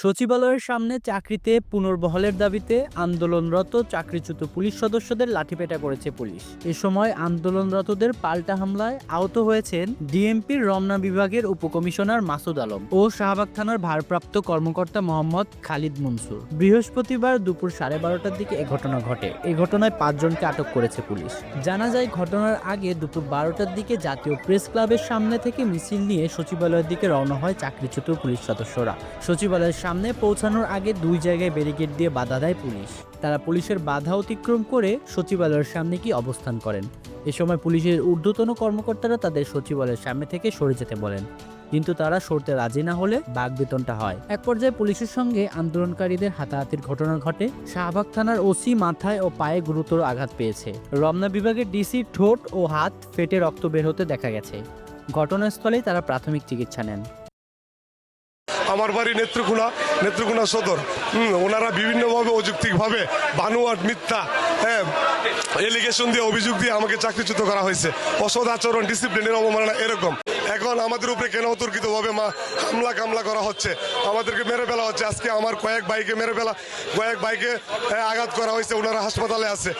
সচিবালয়ের সামনে চাকরিতে পুনর্বহলের দাবিতে আন্দোলনরত চাকরিচ্যুত পুলিশ সদস্যদের লাঠিপেটা করেছে পুলিশ। এ সময় আন্দোলনরতদের পাল্টা হামলায় আহত হয়েছেন ডিএমপির রমনা বিভাগের উপকমিশনার মাসুদ আলম ও শাহবাগ থানার ভারপ্রাপ্ত কর্মকর্তা মোহাম্মদ খালিদ মনসুর। বৃহস্পতিবার দুপুর সাড়ে বারোটার দিকে এ ঘটনা ঘটে। এ ঘটনায় পাঁচজনকে আটক করেছে পুলিশ। জানা যায়, ঘটনার আগে দুপুর বারোটার দিকে জাতীয় প্রেস ক্লাবের সামনে থেকে মিছিল নিয়ে সচিবালয়ের দিকে রওনা হয় চাকরিচ্যুত পুলিশ সদস্যরা। সচিবালয়ের সামনে পৌঁছানোর আগে দুই জায়গায় ব্যারিকেড দিয়ে বাধা দেয় পুলিশ। তারা পুলিশের বাধা অতিক্রম করে সচিবালয়ের সামনে কি অবস্থান করেন। এ সময় পুলিশের ঊর্ধ্বতন কর্মকর্তারা তাদের সচিবালয়ের সামনে থেকে সরে যেতে বলেন। কিন্তু তারা সরতে রাজি না হলে বাঘ বেতনটা হয়। এক পর্যায়ে পুলিশের সঙ্গে আন্দোলনকারীদের হাতাহাতির ঘটনা ঘটে। শাহবাগ থানার ওসি মাথায় ও পায়ে গুরুতর আঘাত পেয়েছে। রমনা বিভাগের ডিসি ঠোঁট ও হাত ফেটে রক্ত বের হতে দেখা গেছে। ঘটনাস্থলেই তারা প্রাথমিক চিকিৎসা নেন। আমার বাড়ি নেত্রকোনা নেত্রকোনা সদর। ওনারা বিভিন্নভাবে অযৌক্তিকভাবে বানুয়াট মিথ্যা হ্যাঁ এলিগেশন দিয়ে অভিযোগ দিয়ে আমাকে চাকরিচ্যুত করা হয়েছে। অসদ আচরণ ডিসিপ্লিনের অবমাননা এরকম। এখন আমাদের উপরে কেন অতর্কিতভাবে মা হামলা কামলা করা হচ্ছে? আমাদেরকে মেরে ফেলা হচ্ছে। আজকে আমার কয়েক বাইকে মেরে ফেলা কয়েক বাইকে হ্যাঁ, আঘাত করা হয়েছে। ওনারা হাসপাতালে আছে।